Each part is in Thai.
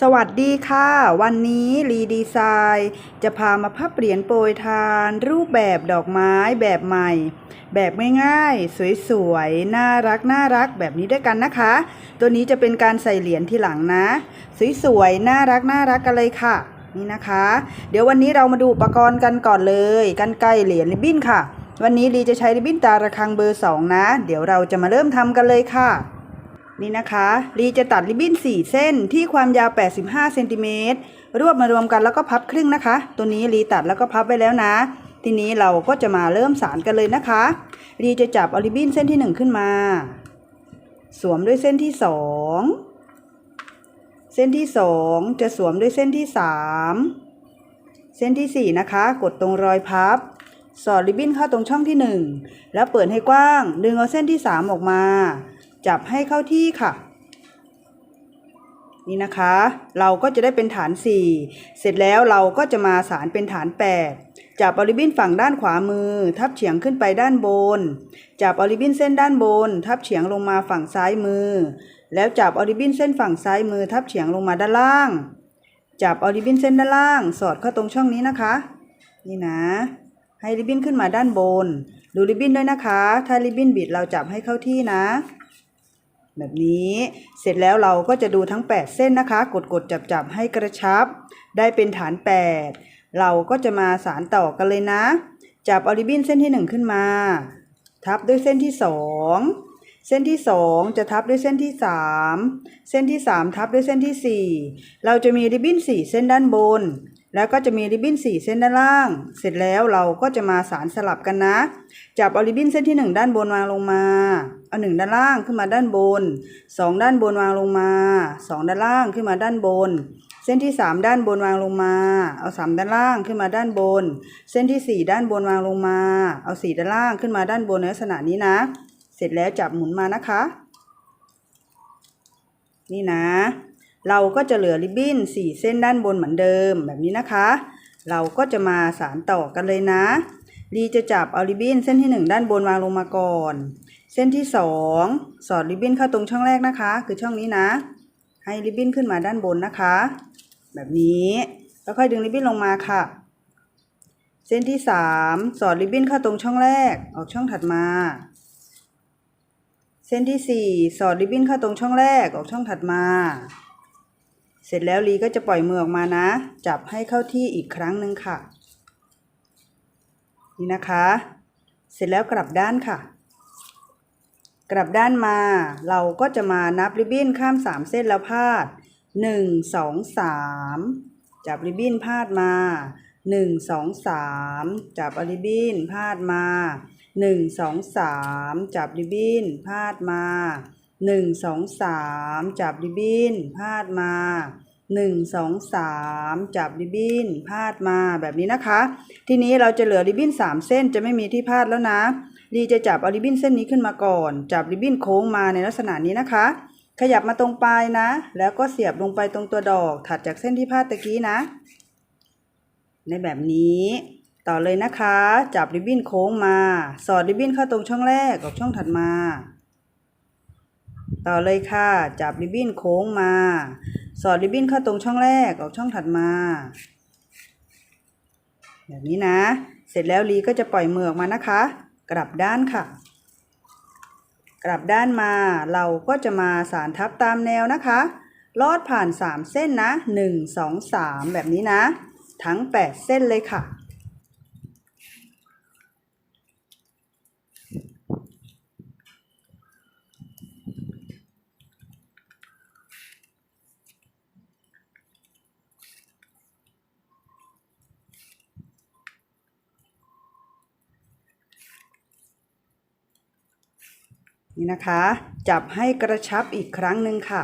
สวัสดีค่ะ วันนี้รีดีไซน์จะพามาพับเหรียญโปรยทาน รูปแบบดอกไม้แบบใหม่ แบบง่ายๆสวยๆ น่ารักน่ารักแบบนี้ด้วยกันนะคะ ตัวนี้จะเป็นการใส่เหรียญที่หลังนะสวยๆน่ารักน่ารักกันเลยค่ะนี่นะคะ เดี๋ยววันนี้เรามาดูอุปกรณ์กันก่อนเลยกันไกลเหรียญริบบิ้นค่ะ วันนี้รีจะใช้ริบบิ้นตาระคังเบอร์สองนะ เดี๋ยวเราจะมาเริ่มทำกันเลยค่ะ นี่นะคะรีจะตัดริบบิ้น 4 เส้นที่ความยาว 85เซนติเมตรรวบมารวมกันแล้วก็พับครึ่งนะคะ ตัวนี้รีตัดแล้วก็พับไว้แล้วนะ ทีนี้เราก็จะมาเริ่มสารกันเลยนะคะรีจะจับเอาริบบิ้นเส้นที่ 1 ขึ้นมา สวมด้วยเส้นที่ 2 เส้นที่ 2 จะสวมด้วยเส้นที่ 3 เส้นทีสี่4 นะคะ กดตรงรอยพับ สอดริบบิ้นเข้าตรงช่องที่ 1 แล้วเปิดให้กว้าง ดึงเอาเส้นที่ 3 ออกมา จับให้เข้าที่ค่ะ นี่นะคะ เราก็จะได้เป็นฐาน 4 เสร็จแล้วเราก็จะมาสารเป็นฐาน 8 จับออริบินฝั่งด้านขวามือ ทับเฉียงขึ้นไปด้านบน จับออริบินเส้นด้านบน ทับเฉียงลงมาฝั่งซ้ายมือ แล้วจับออริบินเส้นฝั่งซ้ายมือ ทับเฉียงลงมาด้านล่าง จับออริบบินเส้นด้านล่าง สอดเข้าตรงช่องนี้นะคะ นี่นะ ให้ริบบิ้นขึ้นมาด้านบน ดูริบบิ้นด้วยนะคะ ถ้าริบบิ้นบิดเราจับให้เข้าที่นะ แบบนี้เสร็จแล้วเราก็จะดูทั้ง 8 เส้นนะคะ กดกดจับจับให้กระชับ ได้เป็นฐาน 8 เราก็จะมาสารต่อกันเลยนะ จับออริบินเส้นที่ 1 ขึ้นมา ทับด้วยเส้นที่ 2 เส้นที่ 2 จะทับด้วยเส้นที่ 3 เส้นที่ 3 ทับด้วยเส้นที่ 4 เราจะมีริบบิ้น 4 เส้นด้านบน แล้วก็จะมีริบบิ้น 4 เส้นด้านล่าง เสร็จแล้วเราก็จะมาสารสลับกันนะ จับเอริบินเส้นที่ 1 ด้านบนวางลงมา เอา1ด้านล่างขึ้นมาด้านบน2ด้านบนวางลงมา2ด้านล่างขึ้นมาด้านบน เส้นที่3ด้านบนวางลงมา เอา3ด้านล่างขึ้นมาด้านบน เส้นที่4ด้านบนวางลงมา เอา4ด้านล่างขึ้นมาด้านบนในลักษณะนี้นะ เสร็จแล้วจับหมุนมานะคะ นี่นะ เราก็จะเหลือริบบิ้น4เส้นด้านบนเหมือนเดิมแบบนี้นะคะ เราก็จะมาสารต่อกันเลยนะรีจะจับเอาริบบิ้นเส้นที่1ด้านบนวางลงมาก่อน เส้นที่2สอดริบบิ้นเข้าตรงช่องแรกนะคะ คือช่องนี้นะ ให้ริบบิ้นขึ้นมาด้านบนนะคะ แบบนี้แล้วค่อยดึงริบบิ้นลงมาค่ะ เส้นที่3สอดริบบิ้นเข้าตรงช่องแรก ออกช่องถัดมา เส้นที่4สอดริบบิ้นเข้าตรงช่องแรก ออกช่องถัดมา เสร็จแล้วลีก็จะปล่อยมือออกมานะ จับให้เข้าที่อีกครั้งหนึ่งค่ะ นี่นะคะ เสร็จแล้วกลับด้านค่ะ กลับด้านมา เราก็จะมานับริบบิ้นข้ามสามเส้นแล้วพาดหนึ่งสองสามจับริบบิ้นพาดมาหนึ่งสองสามจับริบบิ้นพาดมาหนึ่งสองสามจับริบบิ้นพาดมาหนึ่งสองสามจับริบบิ้นพาดมาหนึ่งสองสามจับริบบิ้นพาดมาแบบนี้นะคะ ทีนี้เราจะเหลือริบบิ้นสามเส้นจะไม่มีที่พาดแล้วนะ ลีจะจับเอาริบบิ้นเส้นนี้ขึ้นมาก่อน จับริบบิ้นโค้งมาในลักษณะนี้นะคะ ขยับมาตรงปลายนะ แล้วก็เสียบลงไปตรงตัวดอกถัดจากเส้นที่พาดตะกี้นะ ในแบบนี้ต่อเลยนะคะ จับริบบิ้นโค้งมา สอดริบบิ้นเข้าตรงช่องแรกกับช่องถัดมา ต่อเลยค่ะ จับริบบิ้นโค้งมา สอดริบบิ้นเข้าตรงช่องแรกออกช่องถัดมา แบบนี้นะ เสร็จแล้วลีก็จะปล่อยมือออกมานะคะ กลับด้านค่ะ กลับด้านมาเราก็จะมาสารทับตามแนวนะคะ ลอดผ่าน 3 เส้นนะ 1 2 3 แบบนี้นะ ทั้ง 8 เส้นเลยค่ะ นี่นะคะ จับให้กระชับอีกครั้งหนึ่งค่ะ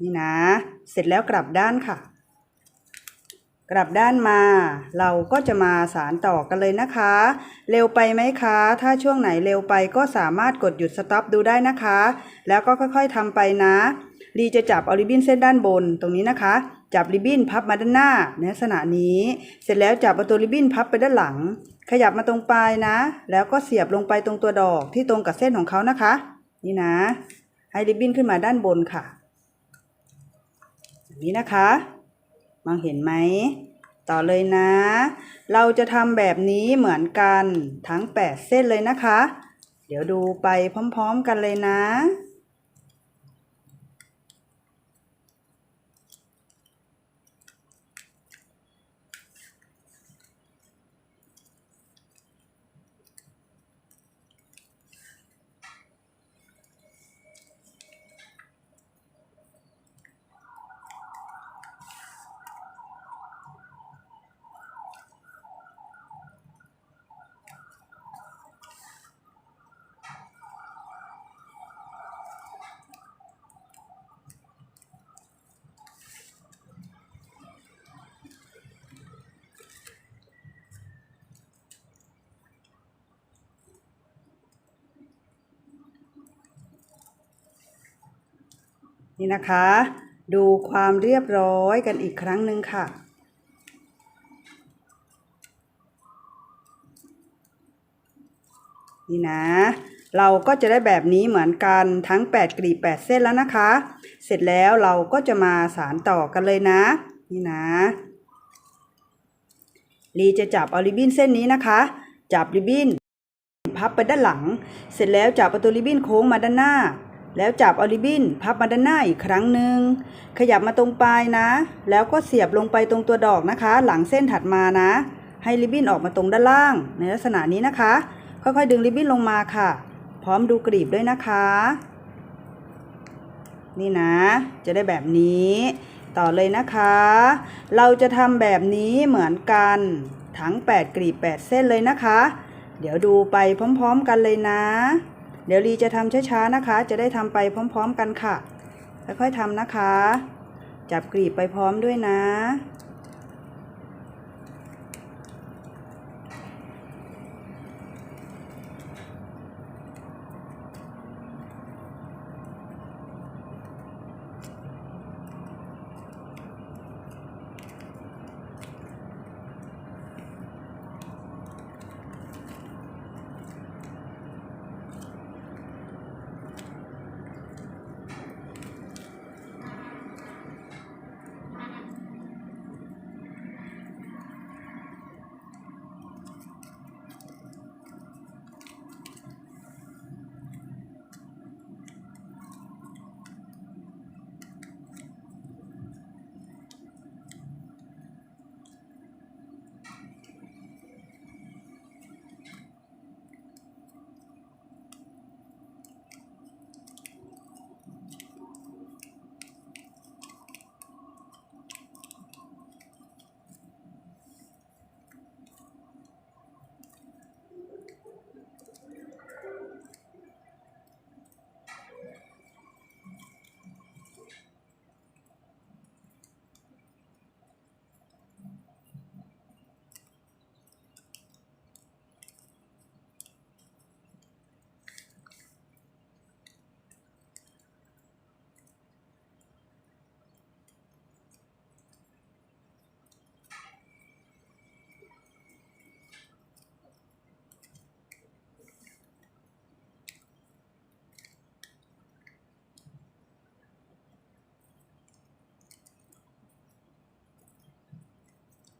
นี่นะ เสร็จแล้วกลับด้านค่ะ กลับด้านมา เราก็จะมาสารต่อกันเลยนะคะ เร็วไปไหมคะ ถ้าช่วงไหนเร็วไปก็สามารถกดหยุดสต็อปดูได้นะคะ แล้วก็ค่อยๆทำไปนะลีจะจับออริบินเส้นด้านบนตรงนี้นะคะ จับริบบิ้นพับมาด้านหน้าในลักษณะนี้ เสร็จแล้วจับเอาตัวริบบิ้นพับไปด้านหลัง ขยับมาตรงปลายนะ แล้วก็เสียบลงไปตรงตัวดอกที่ตรงกับเส้นของเขานะคะ นี่นะ ให้ริบบิ้นขึ้นมาด้านบนค่ะแบบนี้นะคะ มองเห็นไหม ต่อเลยนะ เราจะทำแบบนี้เหมือนกันทั้ง 8 เส้นเลยนะคะ เดี๋ยวดูไปพร้อมๆกันเลยนะ นี่นะคะ ดูความเรียบร้อยกันอีกครั้งหนึ่งค่ะ นี่นะ เราก็จะได้แบบนี้เหมือนกันทั้ง 8กลีบ8 เส้นแล้วนะคะ เสร็จแล้วเราก็จะมาสารต่อกันเลยนะ นี่นะลีจะจับเอาริบบิ้นเส้นนี้นะคะ จับริบบิ้นพับไปด้านหลัง เสร็จแล้วจับเอาตัวริบบิ้นโค้งมาด้านหน้า แล้วจับอาริบินพับมาด้านหน้าอีกครั้งหนึ่งขยับมาตรงปลายนะ แล้วก็เสียบลงไปตรงตัวดอกนะคะ หลังเส้นถัดมานะ ให้ริบบิ้นออกมาตรงด้านล่าง ในลักษณะนี้นะคะ ค่อยๆ ดึงริบบิ้นลงมาค่ะ พร้อมดูกรีบด้วยนะคะ นี่นะ จะได้แบบนี้ ต่อเลยนะคะ เราจะทำแบบนี้เหมือนกันทั้ง 8 กรีบ 8 เส้นเลยนะคะ เดี๋ยวดูไปพร้อม ๆ กันเลยนะ เดี๋ยวลีจะทำช้าๆนะคะ จะได้ทำไปพร้อมๆกันค่ะค่อยๆทำนะคะ จับกรีบไปพร้อมด้วยนะ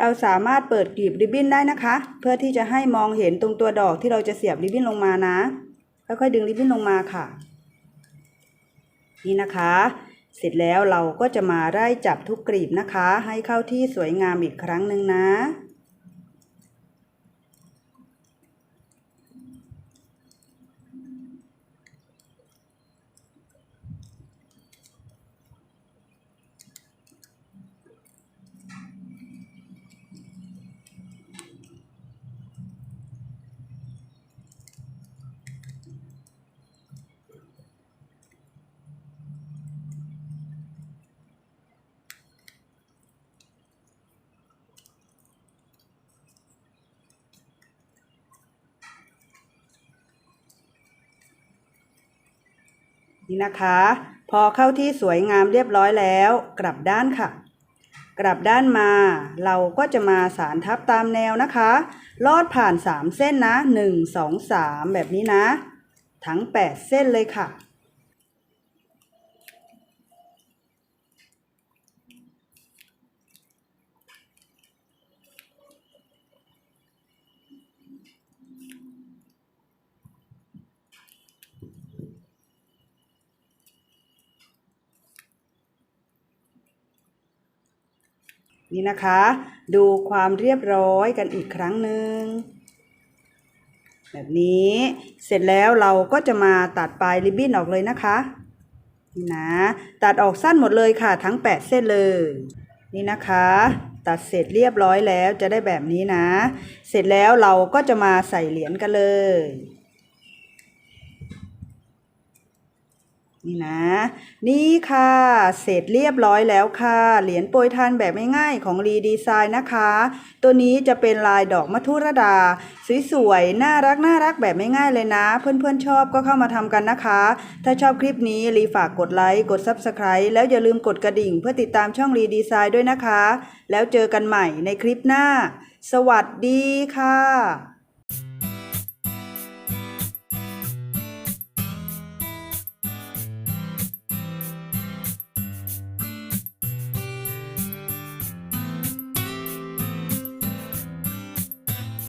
เราสามารถเปิดกลีบริบบิ้นได้นะคะ เพื่อที่จะให้มองเห็นตรงตัวดอกที่เราจะเสียบริบบิ้นลงมานะค่อยๆดึงริบบิ้นลงมาค่ะ นี่นะคะ เสร็จแล้วเราก็จะมาไล่จับทุกกลีบนะคะ ให้เข้าที่สวยงามอีกครั้งหนึ่งนะ นี่นะคะ พอเข้าที่สวยงามเรียบร้อยแล้ว กลับด้านค่ะ กลับด้านมา เราก็จะมาสารทับตามแนวนะคะ ลอดผ่าน 3 เส้นนะ 1 2 3 แบบนี้นะ ทั้ง 8 เส้นเลยค่ะ นี่นะคะ ดูความเรียบร้อยกันอีกครั้งหนึ่งแบบนี้เสร็จแล้วเราก็จะมาตัดปลายริบบิ้นออกเลยนะคะนี่นะ ตัดออกสั้นหมดเลยค่ะ ทั้ง 8 เส้นเลย นี่นะคะ ตัดเสร็จเรียบร้อยแล้วจะได้แบบนี้นะ เสร็จแล้วเราก็จะมาใส่เหรียญกันเลย นี่นะ นี่ค่ะ เสร็จเรียบร้อยแล้วค่ะ เหรียญโปรยทานแบบง่ายๆของรีดีไซน์นะคะ ตัวนี้จะเป็นลายดอกมัทุรดา สวยๆ น่ารักน่ารักแบบไม่ง่ายเลยนะ เพื่อนๆชอบก็เข้ามาทำกันนะคะ ถ้าชอบคลิปนี้รีฝากกดไลค์ กด Subscribe แล้วอย่าลืมกดกระดิ่ง เพื่อติดตามช่องรีดีไซน์ด้วยนะคะ แล้วเจอกันใหม่ในคลิปหน้า สวัสดีค่ะ